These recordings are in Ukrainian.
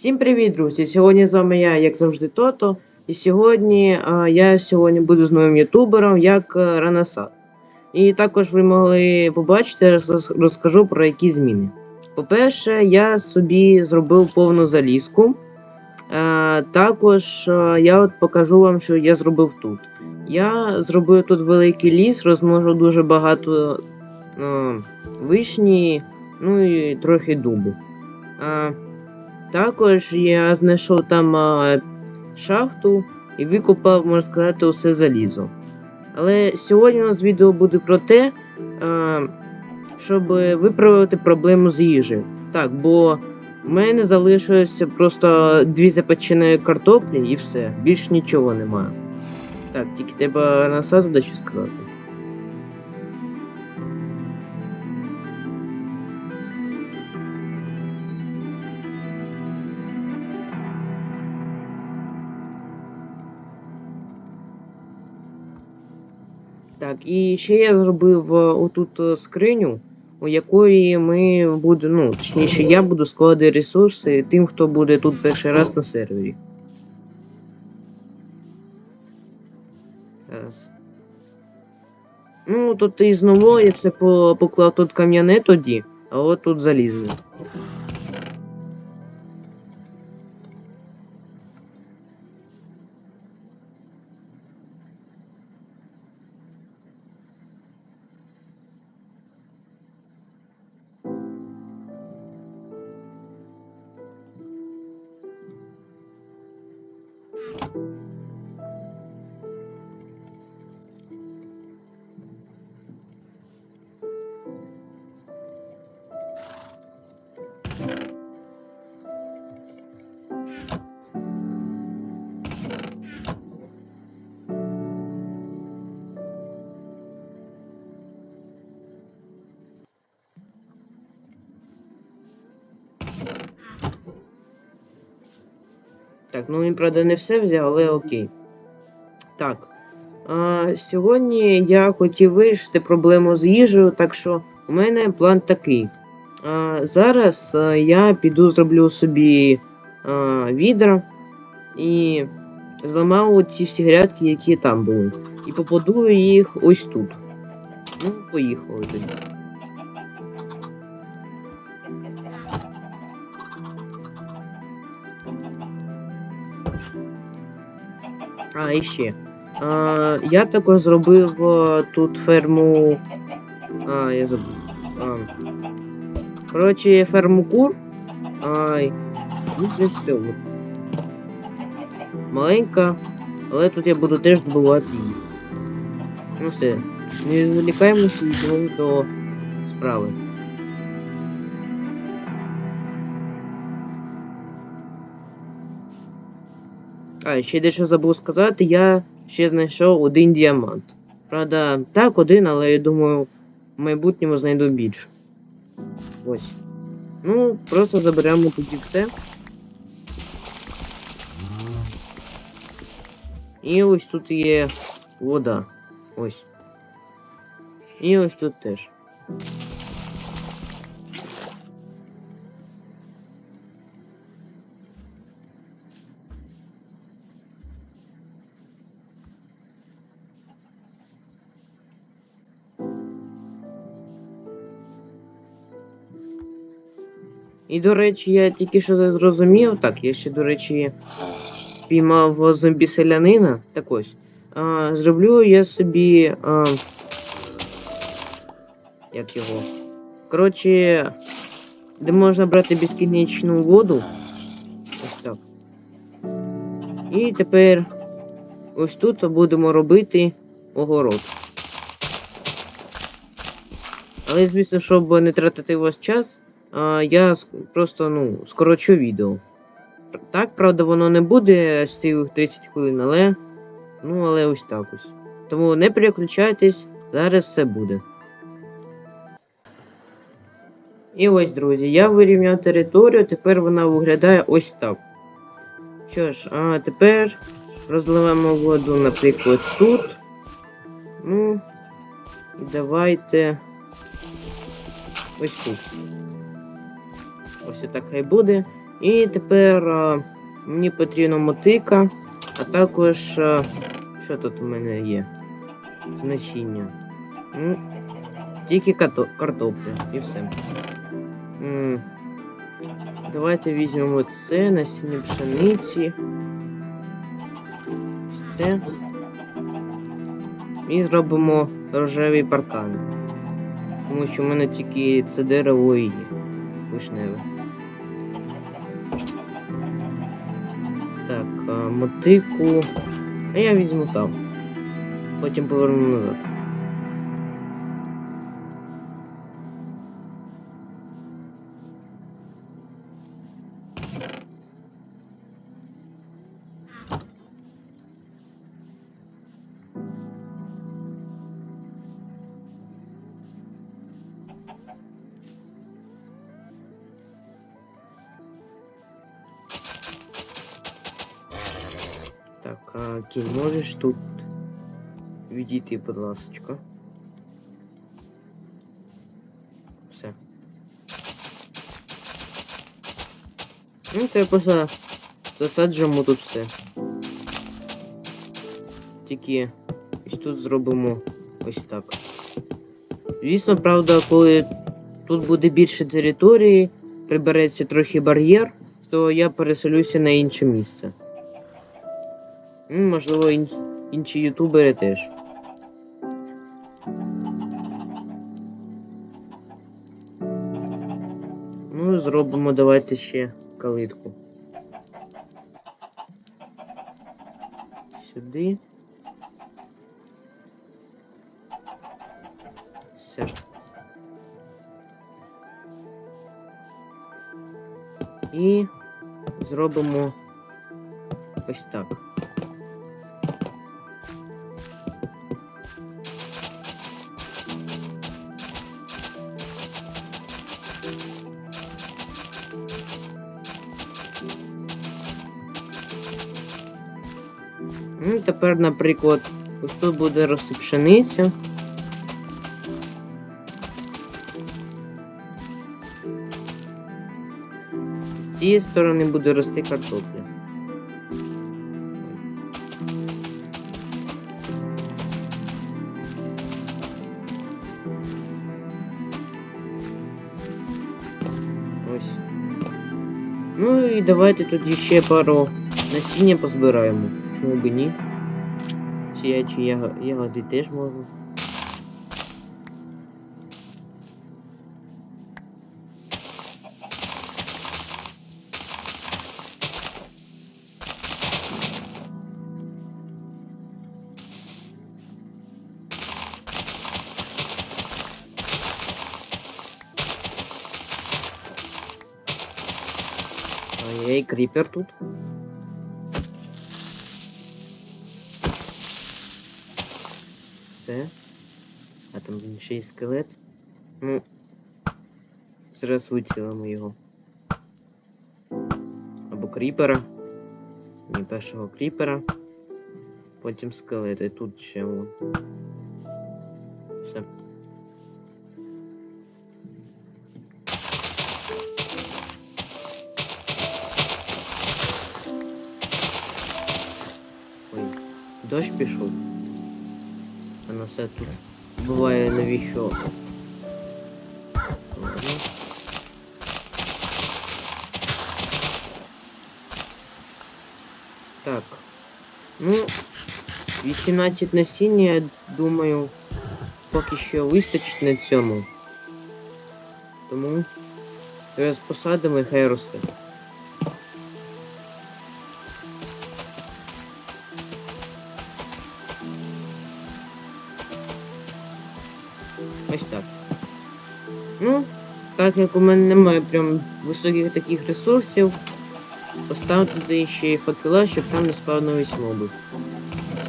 Всім привіт, друзі! Сьогодні з вами я, як завжди, Тото. І сьогодні а, я сьогодні буду з новим ютубером як е, І також ви могли побачити, роз- розкажу про які зміни. По-перше, я собі зробив повну залізку. А, також а, я от покажу вам, що я зробив тут. Я зробив тут великий ліс, розмножив дуже багато а, вишні, ну і трохи дубу. А, також я знайшов там а, шахту і викопав, можна сказати, усе залізо. Але сьогодні у нас відео буде про те, а, щоб виправити проблему з їжею. Так, бо в мене залишилося просто дві запечені картоплі і все. Більш нічого немає. Так, тільки треба насаду дещо сказати. Так, і ще я зробив е, отут е, скриню, у якої ми будемо, ну, точніше, я буду складати ресурси тим, хто буде тут перший раз на сервері. Зараз. Ну, тут із нового я все поклав тут кам'яне тоді, а от тут залізне. Так, ну він, правда, не все взяв, але окей. Так. А, сьогодні я хотів вирішити проблему з їжею, так що у мене план такий. А, зараз а, я піду зроблю собі а, відра і зламав ці всі грядки, які там були. І побудую їх ось тут. Ну, поїхали тоді. А, і ще. А, я також зробив тут ферму. А, я забув. А, коротше, ферму кур. А, ну, в принципі, от. Маленька, але тут я буду теж добувати її. Ну все. Не відволікаємося і до справи. А, ще дещо забув сказати, я ще знайшов один діамант. Правда, так, один, але я думаю, в майбутньому знайду більше. Ось. Ну, просто заберемо тоді все. І ось тут є вода. Ось. І ось тут теж. І, до речі, я тільки що зрозумів. Так, я ще, до речі, піймав зомбі селянина. Так ось. А, зроблю я собі. А, як його? Коротше, де можна брати безкінечну воду. Ось так. І тепер ось тут будемо робити огород. Але, звісно, щоб не тратити ваш час, а, я просто ну, скорочу відео. Так, правда, воно не буде з цих 30 хвилин, але. Ну, але ось так ось. Тому не переключайтесь, зараз все буде. І ось, друзі, я вирівняв територію, тепер вона виглядає ось так. Що ж, а тепер розливаємо воду, наприклад, тут. Ну, і давайте. Ось тут. Ось так хай буде. І тепер а, мені потрібна мотика, а також. А, що тут у мене є? Значення. Ну, тільки картопля і все. М, Давайте візьмемо це, насіння пшениці. Це. І зробимо рожевий паркан. Тому що в мене тільки це дерево і є. Вишневе. Мотику. А я візьму там. Потім поверну назад. Можеш тут відійти, будь ласочка. Все. Ну, то я просто засаджуємо тут все. Тільки ось тут зробимо ось так. Звісно, правда, коли тут буде більше території, прибереться трохи бар'єр, то я переселюся на інше місце. Ну, можливо, ін- інші ютубери теж. Ну, зробимо давайте ще калитку. Сюди. Все. І зробимо ось так. Тепер, наприклад, ось тут буде рости пшениця. З цієї сторони буде рости картопля. Ось. Ну і давайте тоді ще пару насіння позбираємо. Чому б і ні? Сіячі яго- ягоди теж можна. Ай-яй, кріпер тут. Все. А там ще й скелет. Ну. Зараз вицілимо його. Або кріпера. Ні, першого кріпера. Потім скелет. І тут ще вон. Все. Ой, дощ пішов. А на все тут буває навіщо. Так. Ну, 18 насіння, я думаю, поки що вистачить на цьому. Тому зараз посадимо і хай росте. Ось так. Ну, так як у мене немає прям високих таких ресурсів, поставив туди ще й факела, щоб там не спавнились моби.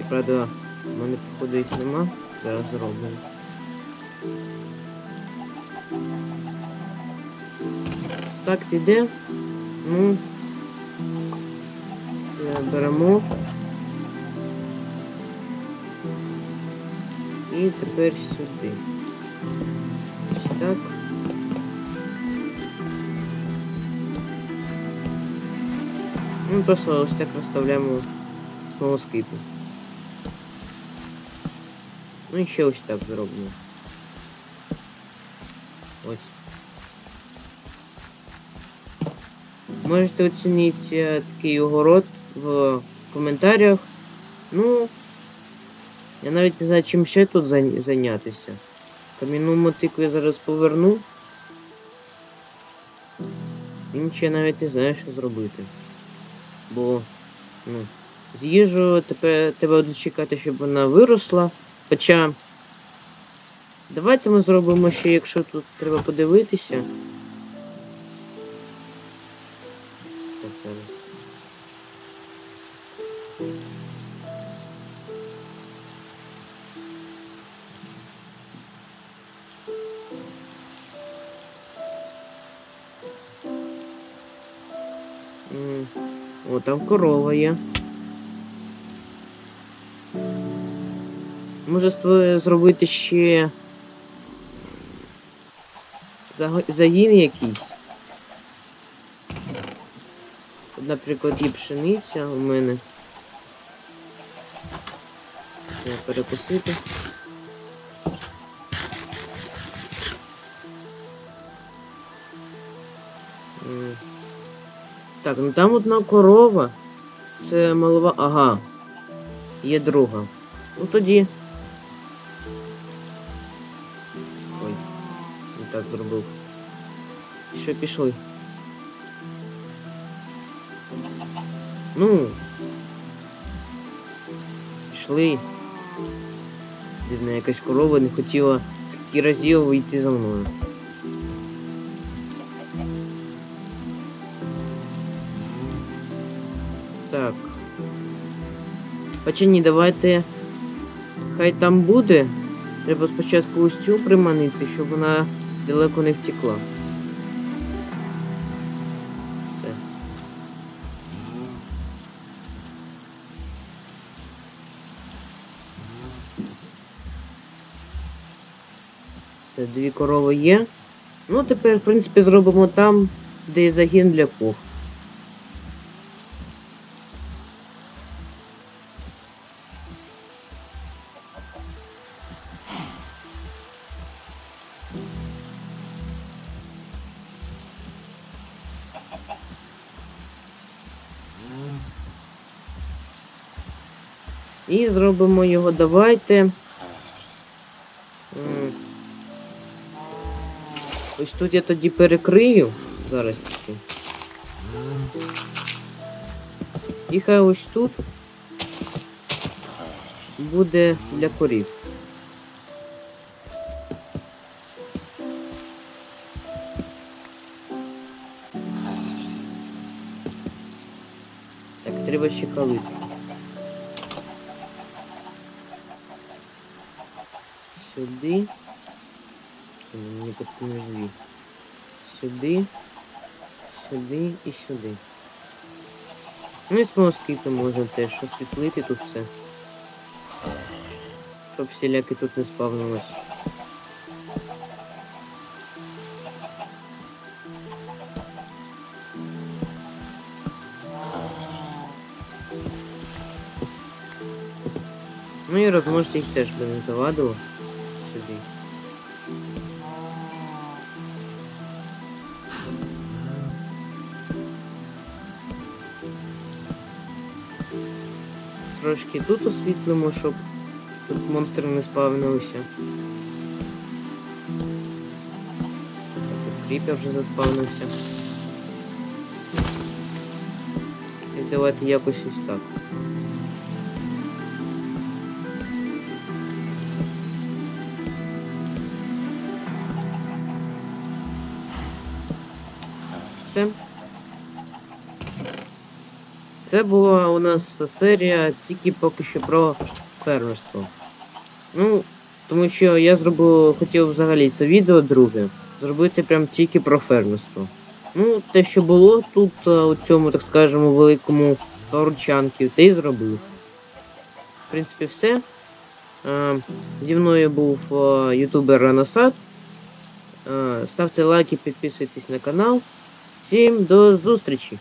І правда, в мене походу їх нема. Зараз зробимо. Так піде. Ну. Це беремо. І тепер сюди. Так. Ну, просто ось так розставляємо смолоскипи. Ну і ще ось так зробимо. Ось. Можете оцінити е, такий огород в коментарях. Ну, я навіть не знаю, чим ще тут зайнятися. Кам'яну мотику я зараз поверну. Інше я навіть не знаю, що зробити. Бо, ну, з їжу тепер треба чекати, щоб вона виросла. Хоча. Давайте ми зробимо ще, якщо тут треба подивитися. Так, О, там корова є. Може зробити ще загін якийсь. Наприклад, і пшениця у мене. Перекусити. Так, ну там одна корова. Це малова. Ага. Є друга. Ну тоді. Ой, не так зробив. Що пішли? Ну. Пішли. Дивна якась корова не хотіла скільки разів вийти за мною. Хоча давайте. Хай там буде. Треба спочатку ось цю приманити, щоб вона далеко не втекла. Все. Все, дві корови є. Ну, тепер, в принципі, зробимо там, де є загін для кох. І зробимо його. Давайте. Ось тут я тоді перекрию. Зараз таки. І хай ось тут буде для корів. Так, треба ще калити. Сюди. Не. Сюди. Сюди і сюди. Ну і смоскипи можна теж освітлити тут все. Щоб всіляки тут не спавнилось. Ну і розможете їх теж би не завадило Трошки тут освітлимо, щоб тут монстри не спавнилися. Так, кріпер вже заспавнився. І давайте якось ось так. Це була у нас серія тільки поки що про фермерство. Ну, тому що я зробив, хотів взагалі це відео друге. Зробити прям тільки про фермерство. Ну, те, що було тут, е, у цьому, так скажемо, великому поручанків, те й зробив. В принципі, все. Е, Зі мною був е, ютубер Ранасад. Ставте лайки, підписуйтесь на канал. Всім до зустрічі!